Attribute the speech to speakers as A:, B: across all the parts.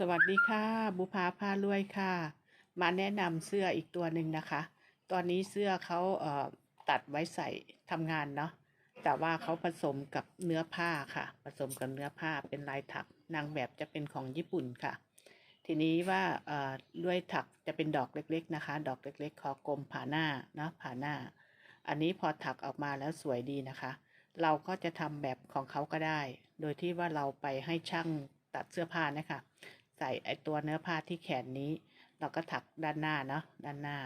A: สวัสดีค่ะ บุภาพารวยค่ะ มาแนะนำเสื้ออีกตัวหนึ่งนะคะ ตอนนี้เสื้อเขาเอ่อตัดไว้ใส่ทำงานเนาะแต่ว่าเขาผสมกับเนื้อผ้าค่ะ ผสมกับเนื้อผ้าเป็นลายถักนางแบบจะเป็นของญี่ปุ่นค่ะ ทีนี้ว่าเอ่อด้วยถักจะเป็นดอกเล็กๆนะคะ ดอกเล็กๆ คอกลมผ่าหน้าเนาะผ่าหน้า อันนี้พอถักออกมาแล้วสวยดีนะคะ เราก็จะทำแบบของเขาก็ได้ โดยที่ว่าเราไปให้ช่างตัดเสื้อผ้านะคะ ส่ไอตัวเนื้อผ้าที่แขนนี้ เราก็ถักด้านหน้าเนาะด้านหน้า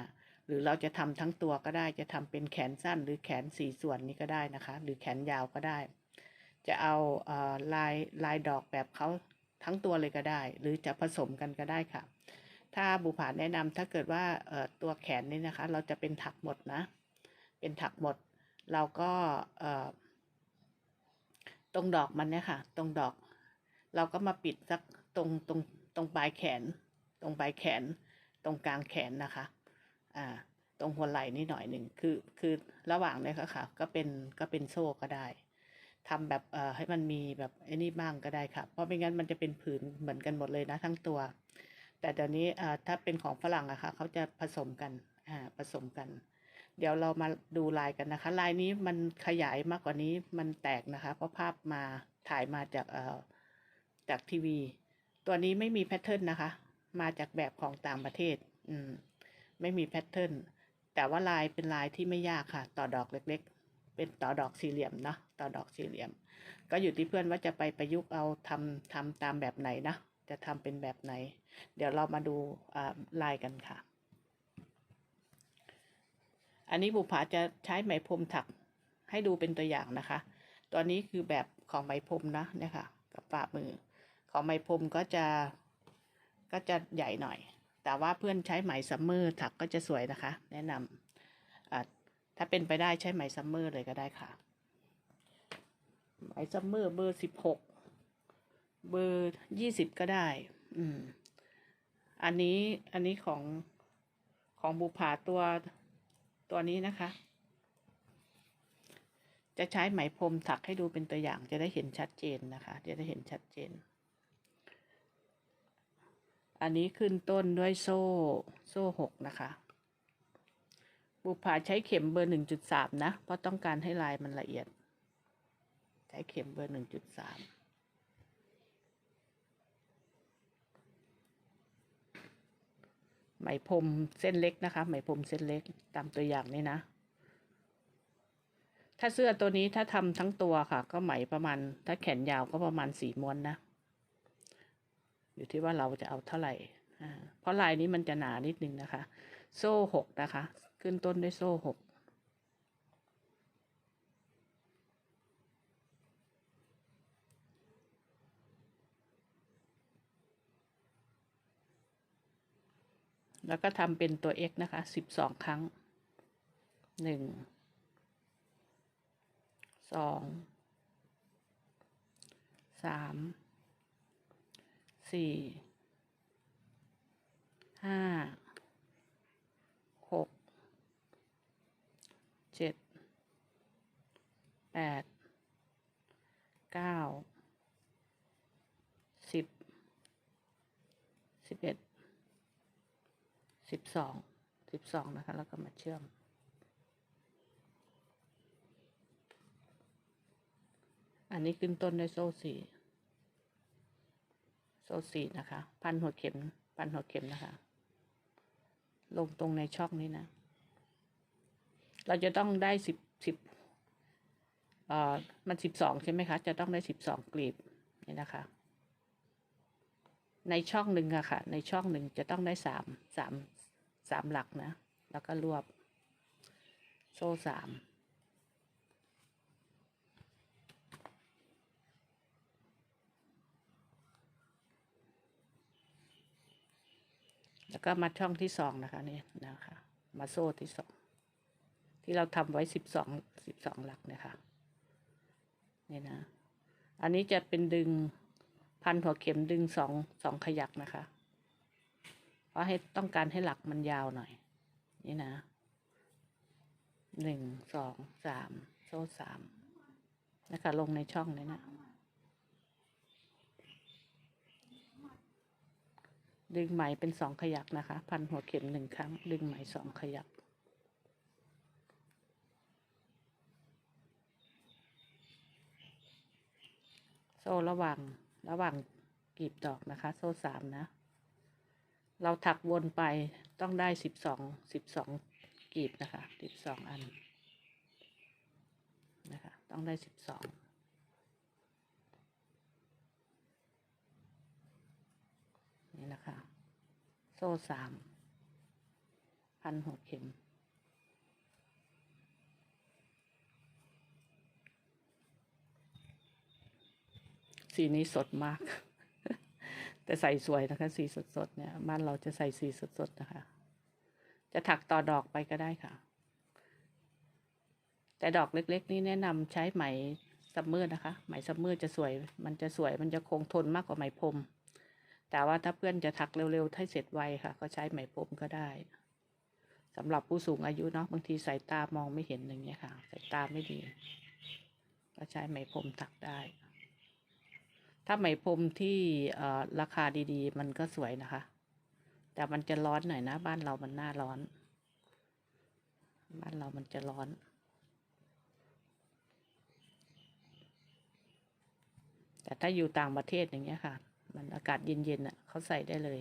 A: หรือเราจะทำทั้งตัวก็ได้จะทำเป็นแขนสั้นหรือแขนสี่ส่วนนี้ก็ได้นะคะ หรือแขนยาวก็ได้ จะเอาเอ่อลายลายดอกแบบเขาทั้งตัวเลยก็ได้ หรือจะผสมกันก็ได้ค่ะ ถ้าบุผาแนะนำถ้าเกิดว่าเอ่อตัวแขนนี่นะคะ เราจะเป็นถักหมดนะ เป็นถักหมด เราก็เอ่อตรงดอกมันเนี่ยค่ะ ตรงดอก เราก็มาปิดสักตรงตรง ตรงปลายแขน ตรงปลายแขน ตรงกลางแขนนะคะ อ่า ตรงหัวไหล่นี่หน่อยหนึ่งคือ คือระหว่างเนี่ยค่ะค่ะก็เป็น ก็เป็นโซ่ก็ได้ทำแบบ เอ่อ ให้มันมีแบบไอ้นี่บ้างก็ได้ค่ะ เพราะไม่งั้นมันจะเป็นผืนเหมือนกันหมดเลยนะทั้งตัว แต่เดี๋ยวนี้ อ่า ถ้าเป็นของฝรั่งอะค่ะ เขาจะผสมกัน อ่า ผสมกัน เดี๋ยวเรามาดูลายกันนะคะ ลายนี้มันขยายมากกว่านี้ มันแตกนะคะ เพราะภาพมาถ่ายมาจาก เอ่อ จากทีวี ตัวนี้ไม่มีแพทเทิร์นนะคะ มาจากแบบของต่างประเทศ อืม ไม่มีแพทเทิร์น แต่ว่าลายเป็นลายที่ไม่ยากค่ะ ต่อดอกเล็กๆ เป็นต่อดอกสี่เหลี่ยมเนาะ ต่อดอกสี่เหลี่ยม ก็อยู่ที่เพื่อนว่าจะไปประยุกต์เอาทำทำตามแบบไหนนะ จะทำเป็นแบบไหน เดี๋ยวเรามาดูลายกันค่ะ อันนี้บุผาจะใช้ไหมพรมถักให้ดูเป็นตัวอย่างนะคะ ตัวนี้คือแบบของไหมพรมนะเนี่ยค่ะ กับฝ่ามือ ของไหมพรมก็จะก็จะใหญ่หน่อย แต่ว่าเพื่อนใช้ไหมซัมเมอร์ถักก็จะสวยนะคะ แนะนำอ่าถ้าเป็นไปได้ใช้ไหมซัมเมอร์เลยก็ได้ค่ะ ไหมซัมเมอร์เบอร์สิบหกเบอร์ยี่สิบก็ได้ อืม อันนี้อันนี้ของของบุผาตัวตัวนี้นะคะ จะใช้ไหมพรมถักให้ดูเป็นตัวอย่างจะได้เห็นชัดเจนนะคะ จะได้เห็นชัดเจน อันนี้ขึ้นต้นด้วยโซ่โซ่หกนะคะ บุผาใช้เข็มเบอร์หนึ่งจุดสามนะ เพราะต้องการให้ลายมันละเอียด ใช้เข็มเบอร์หนึ่งจุดสามไหมพรมเส้นเล็กนะคะ ไหมพรมเส้นเล็กตามตัวอย่างนี้นะ ถ้าเสื้อตัวนี้ถ้าทำทั้งตัวค่ะ ก็ไหมประมาณ ถ้าแขนยาวก็ประมาณสี่ม้วนนะ อยู่ที่ว่าเราจะเอาเท่าไหร่เพราะลายนี้มันจะหนานิดนึงนะคะ โซ่หกนะคะ ขึ้นต้นด้วยโซ่หกแล้วก็ทำเป็นตัว x นะคะสิบสองครั้งหนึ่งสองสาม สี่ห้าหกเจ็ดแปดเก้าสิบสิบเอ็ดสิบสองสิบสองนะคะ แล้วก็มาเชื่อม อันนี้ขึ้นต้นด้วยโซ่สี่ โซ่สี่นะคะ พันหัวเข็ม พันหัวเข็มนะคะ ลงตรงในช่องนี้นะ เราจะต้องได้สิบสิบเอ่อมันสิบสองใช่ไหมคะ จะต้องได้สิบสองกลีบนี่นะคะ ในช่องหนึ่งอะค่ะ ในช่องหนึ่งจะต้องได้สามสามสามหลักนะ แล้วก็รวบ โซ่สาม แล้วก็มาช่องที่สองนะคะนี่นะคะ มาโซ่ที่สองที่เราทำไว้สิบสองสิบสองหลักนี่ยค่ะนี่นะ อันนี้จะเป็นดึงพันหัวเข็มดึงสองสองขยักนะคะ เพราะให้ต้องการให้หลักมันยาวหน่อย นี่นะหนึ่งสองสามโซ่สามนะคะลงในช่องนี้นะ ดึงไหมเป็นสองขยักนะคะ พันหัวเข็มหนึ่งครั้ง ดึงไหมสองขยัก โซ่ระหว่างระหว่างกลีบดอกนะคะ โซ่สามนะ เราถักวนไปต้องได้สิบสองสิบสองกลีบนะคะสิบสองอัน นะคะ ต้องได้สิบสอง นะคะ โซ่สามพันหัวเข็ม สีนี้สดมาก แต่ใส่สวยนะคะ สีสดๆเนี่ยบ้านเราจะใส่สีสดๆนะคะ จะถักต่อดอกไปก็ได้ค่ะ แต่ดอกเล็กๆ นี่แนะนำใช้ไหมซัมเมอร์นะคะ ไหมซัมเมอร์จะสวย มันจะสวย มันจะคงทนมากกว่าไหมพรม แต่ว่าถ้าเพื่อนจะถักเร็วๆให้เสร็จไวค่ะ ก็ใช้ไหมพรมก็ได้สำหรับผู้สูงอายุเนาะบางทีสายตามองไม่เห็นอย่างเงี้ยค่ะสายตาไม่ดี ก็ใช้ไหมพรมถักได้ ถ้าไหมพรมที่เออราคาดีๆ มันก็สวยนะคะ แต่มันจะร้อนหน่อยนะ บ้านเรามันหน้าร้อน บ้านเรามันจะร้อนแต่ถ้าอยู่ต่างประเทศอย่างเงี้ยค่ะ มันอากาศเย็นๆอะเขาใส่ได้เลย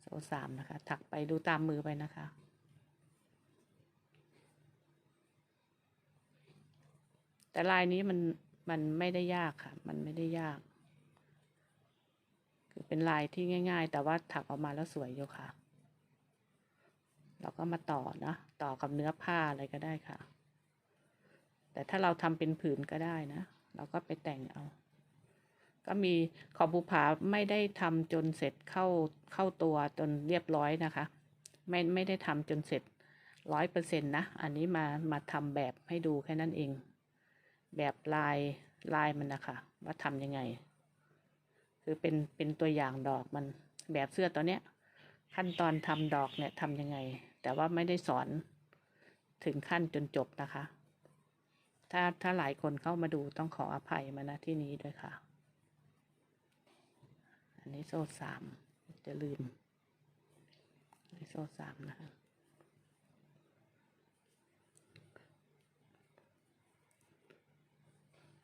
A: โซ่สามนะคะ ถักไปดูตามมือไปนะคะ แต่ลายนี้มันมันไม่ได้ยากค่ะ มันไม่ได้ยาก คือเป็นลายที่ง่าย ๆ แต่ว่าถักออกมาแล้วสวยอยู่ค่ะ เราก็มาต่อนะต่อกับเนื้อผ้าอะไรก็ได้ค่ะ แต่ถ้าเราทำเป็นผืนก็ได้นะ เราก็ไปแต่งเอา ก็มีขอบภูผาไม่ได้ทำจนเสร็จเข้าเข้าตัวจนเรียบร้อยนะคะ ไม่ไม่ได้ทำจนเสร็จร้อยเปอร์เซ็นต์นะ อันนี้มามาทำแบบให้ดูแค่นั้นเอง แบบลายลายมันนะคะว่าทำยังไง คือเป็นเป็นตัวอย่างดอกมันแบบเสื้อตัวเนี้ย ขั้นตอนทำดอกเนี่ยทำยังไง แต่ว่าไม่ได้สอนถึงขั้นจนจบนะคะ ถ้าถ้าหลายคนเข้ามาดูต้องขออภัยมาณที่นี้ด้วยค่ะ อันนี้โซ่สามจะลืมอันนี้โซ่สามนะคะ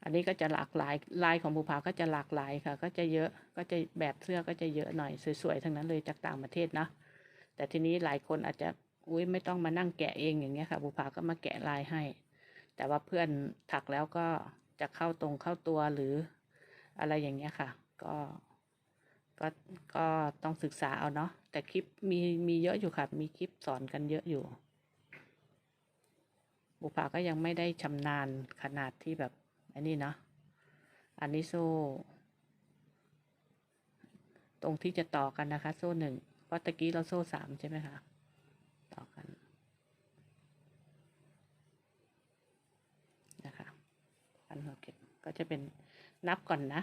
A: อันนี้ก็จะหลากหลายลายของภูผาก็จะหลากหลายค่ะ ก็จะเยอะก็จะแบบเสื้อก็จะเยอะหน่อยสวยๆทั้งนั้นเลยจากต่างประเทศเนาะแต่ทีนี้หลายคนอาจจะอุ้ยไม่ต้องมานั่งแกะเองอย่างเงี้ยค่ะภูผาก็มาแกะลายให้ แต่ว่าเพื่อนถักแล้วก็จะเข้าตรงเข้าตัวหรืออะไรอย่างเงี้ยค่ะ ก็ ก็ก็ต้องศึกษาเอาเนาะแต่คลิปมีมีเยอะอยู่ค่ะ มีคลิปสอนกันเยอะอยู่ บุภาก็ยังไม่ได้ชำนาญขนาดที่แบบอันนี้เนาะอันนี้โซ่ ตรงที่จะต่อกันนะคะ โซ่หนึ่งเพราะตะกี้เราโซ่สามใช่ไหมคะต่อกันนะคะพันหัวเข็มก็จะเป็นนับก่อนนะ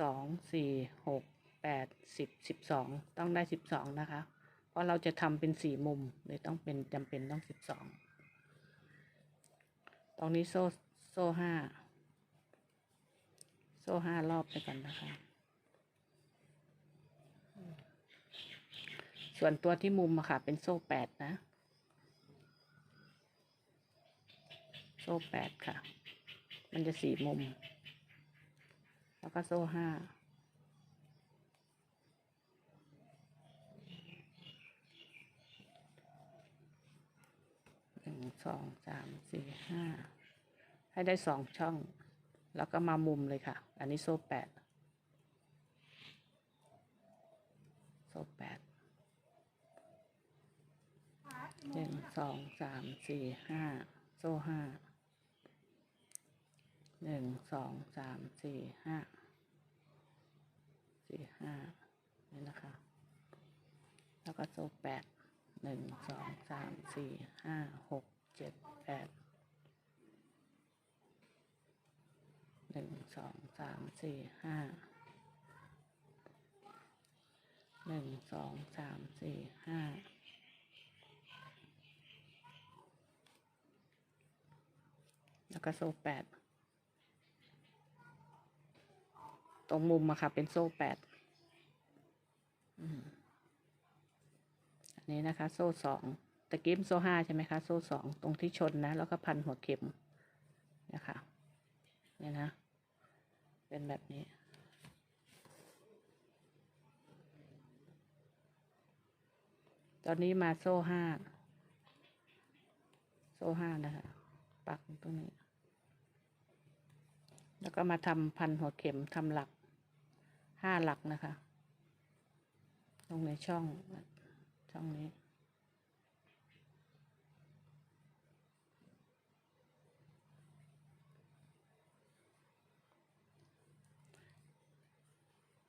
A: สองสี่หกแปดสิบสิบสองต้องได้สิบสองนะคะ เพราะเราจะทำเป็นสี่มุมเลยต้องเป็นจำเป็นต้องสิบสองตรงนี้โซ่โซ่ห้าโซ่ห้ารอบไปก่อนนะคะ ส่วนตัวที่มุมอะค่ะ เป็นโซ่แปดนะ โซ่แปดค่ะ มันจะสี่มุม แล้วก็โซ่ห้าหนึ่งสองสามสี่ห้าให้ได้สองช่อง แล้วก็มามุมเลยค่ะ อันนี้โซ่แปดโซ่แปดหนึ่งสองสามสี่ห้าโซ่ห้าหนึ่งสองสามสี่ห้า สี่ห้านี่นะคะ แล้วก็โซ่แปดหนึ่งสองสามสี่ห้าหกเจ็ดแปดหนึ่งสองสามสี่ห้าหนึ่งสองสามสี่ห้าแล้วก็โซ่แปด ตรงมุมอะค่ะ เป็นโซ่แปดอันนี้นะคะ โซ่สองตะกี้มโซ่ห้าใช่ไหมคะ โซ่สองตรงที่ชนนะ แล้วก็พันหัวเข็มนะคะเนี่ยนะ เป็นแบบนี้ ตอนนี้มาโซ่ห้า โซ่ห้านะคะ ปักตรงนี้ แล้วก็มาทำพันหัวเข็มทำหลัก ห้าหลักนะคะตรงในช่องช่องนี้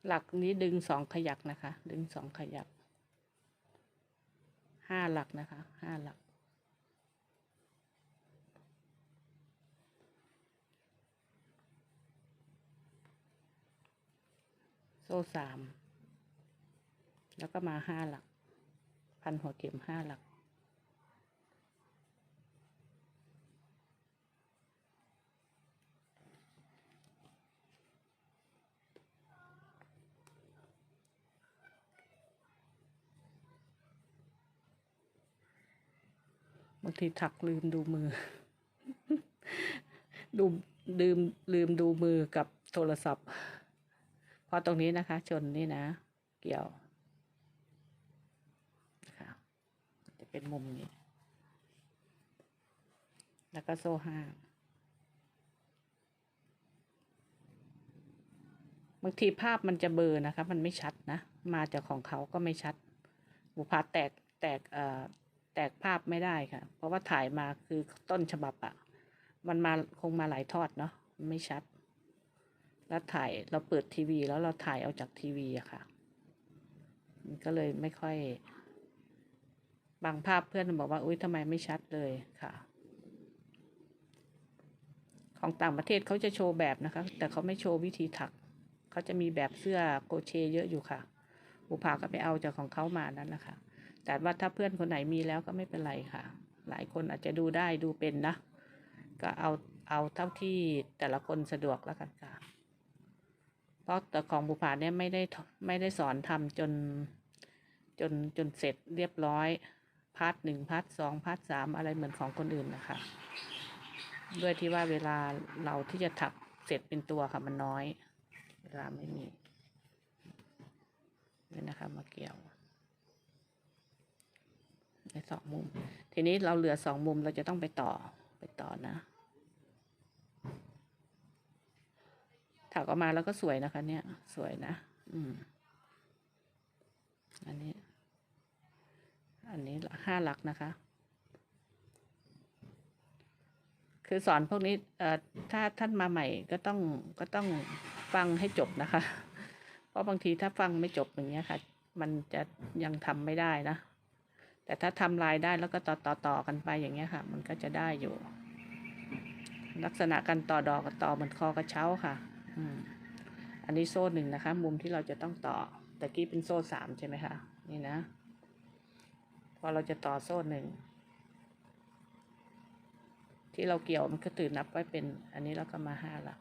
A: หลักนี้ดึงสองขยักนะคะ ดึงสองขยักห้าหลักนะคะห้าหลัก ซ่สาม แล้วก็มาห้าหลัก พันหัวเข็มห้าหลัก บางทีถักลืมดูมือ ดูลืมลืมดูมือกับโทรศัพท์ พอตรงนี้นะคะ ชนนี่นะ เกี่ยวนะคะจะเป็นมุมนี้ แล้วก็โซ่ห้าบางทีภาพมันจะเบลอนะคะ มันไม่ชัดนะ มาจากของเขาก็ไม่ชัด บุพาแตกแตกเอ่อแตกภาพไม่ได้ค่ะ เพราะว่าถ่ายมาคือต้นฉบับอะมันมาคงมาหลายทอดเนาะไม่ชัด แล้วถ่ายเราเปิดทีวีแล้วเราถ่ายเอาจากทีวีอะค่ะ มันก็เลยไม่ค่อย บางภาพเพื่อนบอกว่า อุ้ยทำไมไม่ชัดเลยค่ะ ของต่างประเทศเขาจะโชว์แบบนะคะ แต่เขาไม่โชว์วิธีถัก เขาจะมีแบบเสื้อโกเชเยอะอยู่ค่ะบุพาก็ไปเอาจากของเขามานั้นนะคะ แต่ว่าถ้าเพื่อนคนไหนมีแล้วก็ไม่เป็นไรค่ะ หลายคนอาจจะดูได้ดูเป็นนะ ก็เอาเอาเท่าที่แต่ละคนสะดวกแล้วกันค่ะ เพราะแต่ของบุพาเนี่ยไม่ได้ไม่ได้สอนทำจน จนจนเสร็จเรียบร้อยพาร์ทหนึ่งพาร์ทสองพาร์ทสามอะไรเหมือนของคนอื่นนะคะ ด้วยที่ว่าเวลาเราที่จะถักเสร็จเป็นตัวค่ะมันน้อย เวลาไม่มีนี่นะคะมาเกี่ยวในสองมุม ทีนี้เราเหลือสองมุมเราจะต้องไปต่อไปต่อนะ ถักออกมาแล้วก็สวยนะคะ เนี่ย สวยนะ อืม อันนี้ อันนี้ห้าหลักนะคะ คือสอนพวกนี้ เอ่อ ถ้าท่านมาใหม่ก็ต้องก็ต้องฟังให้จบนะคะ เพราะบางทีถ้าฟังไม่จบอย่างเงี้ยค่ะ มันจะยังทำไม่ได้นะ แต่ถ้าทำลายได้แล้วก็ต่อต่อต่อกันไปอย่างเงี้ยค่ะ มันก็จะได้อยู่ลักษณะการต่อดอกกับต่อเหมือนคอกระเช้าค่ะ อันนี้โซ่หนึ่งนะคะ มุมที่เราจะต้องต่อตะกี้เป็นโซ่สามใช่ไหมคะ นี่นะ พอเราจะต่อโซ่หนึ่งที่เราเกี่ยวมันก็ตื่นนับไว้เป็น อันนี้เราก็มาห้าละ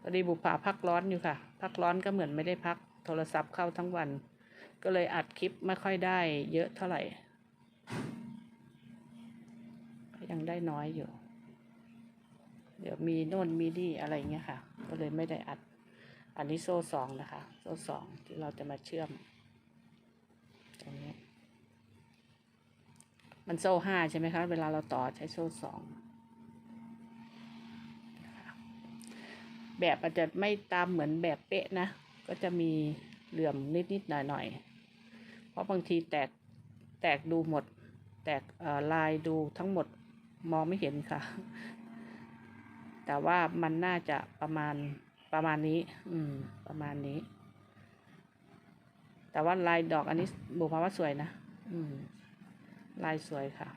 A: พอดีบุปผาพักร้อนอยู่ค่ะ พักร้อนก็เหมือนไม่ได้พักโทรศัพท์เข้าทั้งวัน ก็เลยอัดคลิปไม่ค่อยได้เยอะเท่าไหร่ยังได้น้อยอยู่ เดี๋ยวมีโน่นมีนี่อะไรเงี้ยค่ะ ก็เลยไม่ได้อัด อันนี้โซ่สองนะคะ โซ่สองที่เราจะมาเชื่อม ตรงนี้ มันโซ่ห้าใช่ไหมคะ เวลาเราต่อใช้โซ่สอง แบบอาจจะไม่ตามเหมือนแบบเป๊ะนะ ก็จะมีเหลื่อมนิดๆหน่อยๆ เพราะบางทีแตกแตกดูหมด แตกลายดูทั้งหมดมองไม่เห็นค่ะ แต่ว่ามันน่าจะประมาณประมาณนี้ อืม ประมาณนี้ แต่ว่าลายดอกอันนี้บุพาว่าสวยนะ อืม ลายสวยค่ะ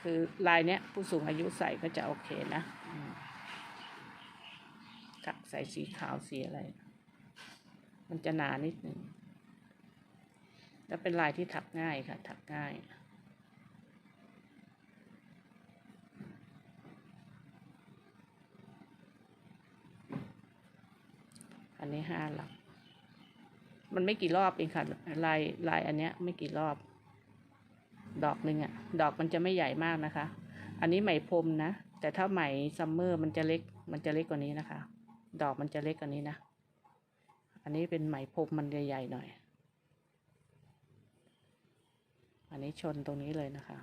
A: คือลายเนี้ยผู้สูงอายุใส่ก็จะโอเคนะ อืมถักใส่สีขาวสีอะไร มันจะหนานิดนึงแล้วเป็นลายที่ถักง่ายค่ะ ถักง่าย อันนี้ห้าหลัก มันไม่กี่รอบเองค่ะ ลายลายอันเนี้ยไม่กี่รอบ ดอกหนึ่งอะดอกมันจะไม่ใหญ่มากนะคะ อันนี้ไหมพรมนะ แต่ถ้าไหมซัมเมอร์มันจะเล็ก มันจะเล็กกว่านี้นะคะ ดอกมันจะเล็กกว่านี้นะ อันนี้เป็นไหมพรมมันใหญ่ๆหน่อย อันนี้ชนตรงนี้เลยนะคะ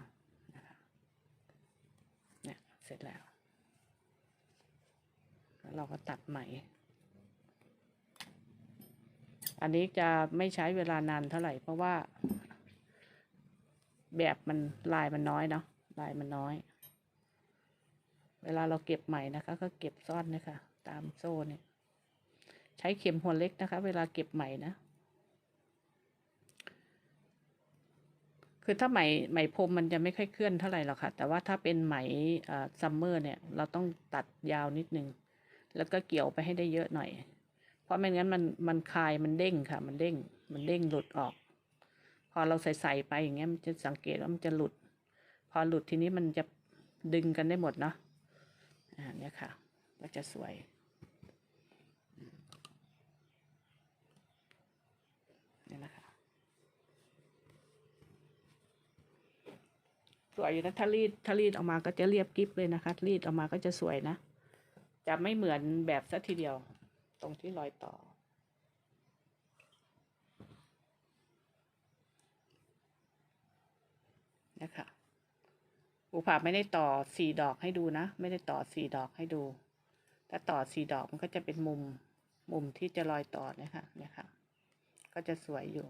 A: เนี่ยเสร็จแล้ว แล้วเราก็ตัดไหม อันนี้จะไม่ใช้เวลานานเท่าไหร่เพราะว่า แบบมันลายมันน้อยเนาะลายมันน้อย เวลาเราเก็บใหม่นะคะ ก็เก็บซ่อนนะคะ ตามโซ่เนี่ย ใช้เข็มหัวเล็กนะคะ เวลาเก็บใหมนะ คือถ้าไหมไหมพรมมันจะไม่ค่อยเคลื่อนเท่าไหร่หรอกค่ะ แต่ว่าถ้าเป็นไหมซัมเมอร์เนี่ย เราต้องตัดยาวนิดนึง แล้วก็เกี่ยวไปให้ได้เยอะหน่อย เพราะไม่งั้นมันมันคลายมันเด้งค่ะ มันเด้ง มันเด้งหลุดออก พอเราใส่ใส่ไปอย่างเงี้ยมันจะสังเกตว่ามันจะหลุด พอหลุดทีนี้มันจะดึงกันได้หมดเนาะอ่าเนี่ยค่ะ ก็จะสวยนะคะ สวยอยู่นะถ้ารีดถ้ารีดออกมาก็จะเรียบกริบเลยนะคะ รีดออกมาก็จะสวยนะ จะไม่เหมือนแบบซะทีเดียว ตรงที่รอยต่อ นะคะอุผาไม่ได้ต่อสี่ดอกให้ดูนะ ไม่ได้ต่อสี่ดอกให้ดู ถ้าต่อสี่ดอกมันก็จะเป็นมุมมุมที่จะรอยต่อนะคะเนี่ยค่ะ ก็จะสวยอยู่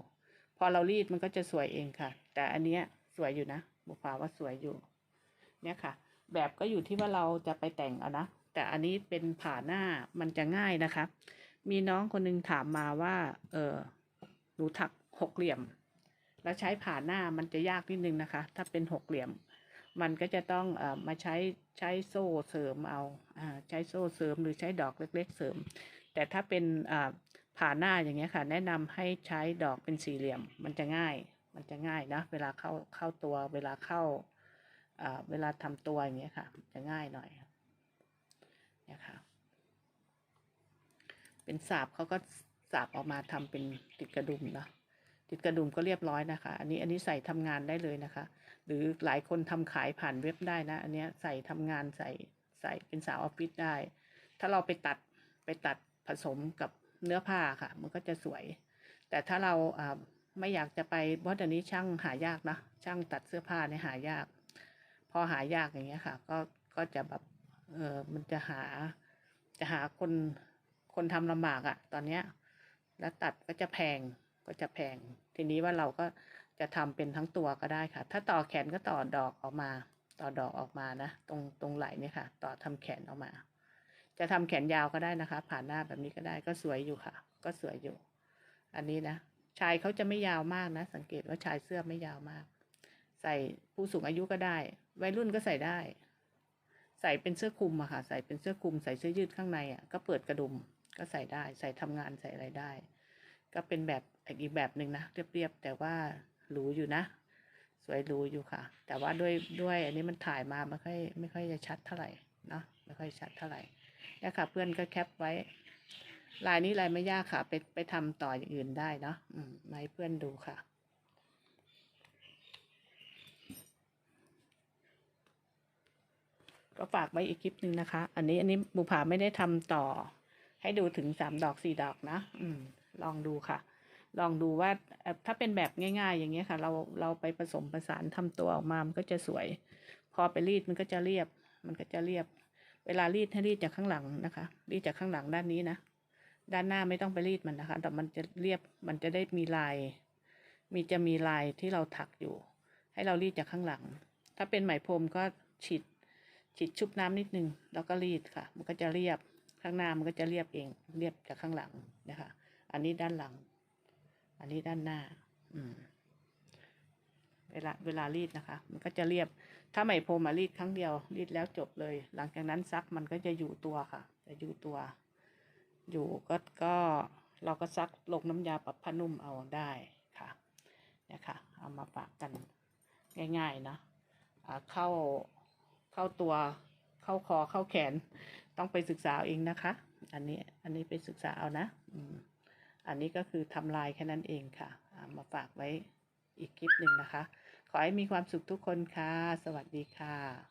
A: พอเรารีดมันก็จะสวยเองค่ะ แต่อันเนี้ยสวยอยู่นะ บุผาว่าสวยอยู่ เนี่ยค่ะ แบบก็อยู่ที่ว่าเราจะไปแต่งเอานะแต่อันนี้เป็นผ่าหน้ามันจะง่ายนะคะ มีน้องคนหนึงถามมาว่า เออหนูถักหกเหลี่ยม แล้วใช้ผ่าหน้ามันจะยากนิดนึงนะคะ ถ้าเป็นหกเหลี่ยม มันก็จะต้องเออมาใช้ใช้โซ่เสริมเอาอ่าใช้โซ่เสริมหรือใช้ดอกเล็ก ๆ เสริม แต่ถ้าเป็นอ่าผ่าหน้าอย่างเงี้ยค่ะ แนะนำให้ใช้ดอกเป็นสี่เหลี่ยมมันจะง่าย มันจะง่ายนะ เวลาเข้าเข้าตัว เวลาเข้าเวลาทำตัวอย่างเงี้ยค่ะ จะง่ายหน่อยเนี่ยค่ะ เป็นสาบเขาก็สาบออกมาทำเป็นติดกระดุมเนาะติดกระดุมก็เรียบร้อยนะคะ อันนี้อันนี้ใส่ทำงานได้เลยนะคะ หรือหลายคนทำขายผ่านเว็บได้นะ อันเนี้ยใส่ทำงานใส่ใส่เป็นสาวออฟฟิศได้ ถ้าเราไปตัดไปตัดผสมกับเนื้อผ้าค่ะ มันก็จะสวย แต่ถ้าเราอ่า ไม่อยากจะไปเพราะเดี๋ยวนี้ช่างหายากนะช่างตัดเสื้อผ้าเนี่ยหายาก พอหายากอย่างเงี้ยค่ะ ก็ก็จะแบบเออมันจะหา จะหาคนคนทำลำบากอะตอนเนี้ย แล้วตัดก็จะแพงก็จะแพง ทีนี้ว่าเราก็จะทำเป็นทั้งตัวก็ได้ค่ะ ถ้าต่อแขนก็ต่อดอกออกมา ต่อดอกออกมานะตรงตรงไหล่เนี่ยค่ะ ต่อทำแขนออกมา จะทำแขนยาวก็ได้นะคะ ผ่านหน้าแบบนี้ก็ได้ก็สวยอยู่ค่ะ ก็สวยอยู่ อันนี้นะ ชายเขาจะไม่ยาวมากนะ สังเกตว่าชายเสื้อไม่ยาวมาก ใส่ผู้สูงอายุก็ได้ วัยรุ่นก็ใส่ได้ ใส่เป็นเสื้อคลุมอะค่ะ ใส่เป็นเสื้อคลุม ใส่เสื้อยืดข้างในอะก็เปิดกระดุม ก็ใส่ได้ ใส่ทำงานใส่อะไรได้ ก็เป็นแบบอีกแบบหนึ่งนะเรียบๆแต่ว่าหรูอยู่นะ สวยหรูอยู่ค่ะ แต่ว่าด้วยด้วยอันนี้มันถ่ายมาไม่ค่อยไม่ค่อยจะชัดเท่าไหร่เนาะไม่ค่อยชัดเท่าไหร่นี่ยค่ะเพื่อนก็แคปไว้ ลายนี้ลายไม่ยากค่ะ ไปไปทำต่ออย่างอื่นได้เนาะอืมมาให้เพื่อนดูค่ะ ก็ฝากไว้อีกคลิปหนึ่งนะคะ อันนี้อันนี้บุภาไม่ได้ทำต่อ ให้ดูถึงสามดอกสี่ดอกนะ อืม ลองดูค่ะ ลองดูว่าถ้าเป็นแบบง่าย ๆ อย่างเงี้ยค่ะ เราเราไปผสมผสานทำตัวออกมา มันก็จะสวย พอไปรีดมันก็จะเรียบ มันก็จะเรียบ เวลารีดให้รีดจากข้างหลังนะคะ รีดจากข้างหลังด้านนี้นะ ด้านหน้าไม่ต้องไปรีดมันนะคะ แต่มันจะเรียบมันจะได้มีลาย มีจะมีลายที่เราถักอยู่ ให้เรารีดจากข้างหลัง ถ้าเป็นไหมพรมก็ฉีดฉีดชุบน้ำนิดนึง แล้วก็รีดค่ะ มันก็จะเรียบข้างหน้ามันก็จะเรียบเอง เรียบจากข้างหลังนะคะ อันนี้ด้านหลัง อันนี้ด้านหน้า อืมเวลาเวลารีดนะคะ มันก็จะเรียบ ถ้าไหมพรมมารีดครั้งเดียว รีดแล้วจบเลย หลังจากนั้นซักมันก็จะอยู่ตัวค่ะ จะอยู่ตัว อยู่ก็ก็เราก็ซักลงน้ำยาปรับผ้านุ่มเอาได้ค่ะเนี่ยค่ะ เอามาฝากกันง่ายๆเนาะเข้าเข้าตัวเข้าคอเข้าแขนต้องไปศึกษาเอาเองนะคะ อันนี้อันนี้ไปศึกษาเอานะอืมอันนี้ก็คือทำลายแค่นั้นเองค่ะามาฝากไว้อีกคลิปหนึ่งนะคะ ขอให้มีความสุขทุกคนค่ะ สวัสดีค่ะ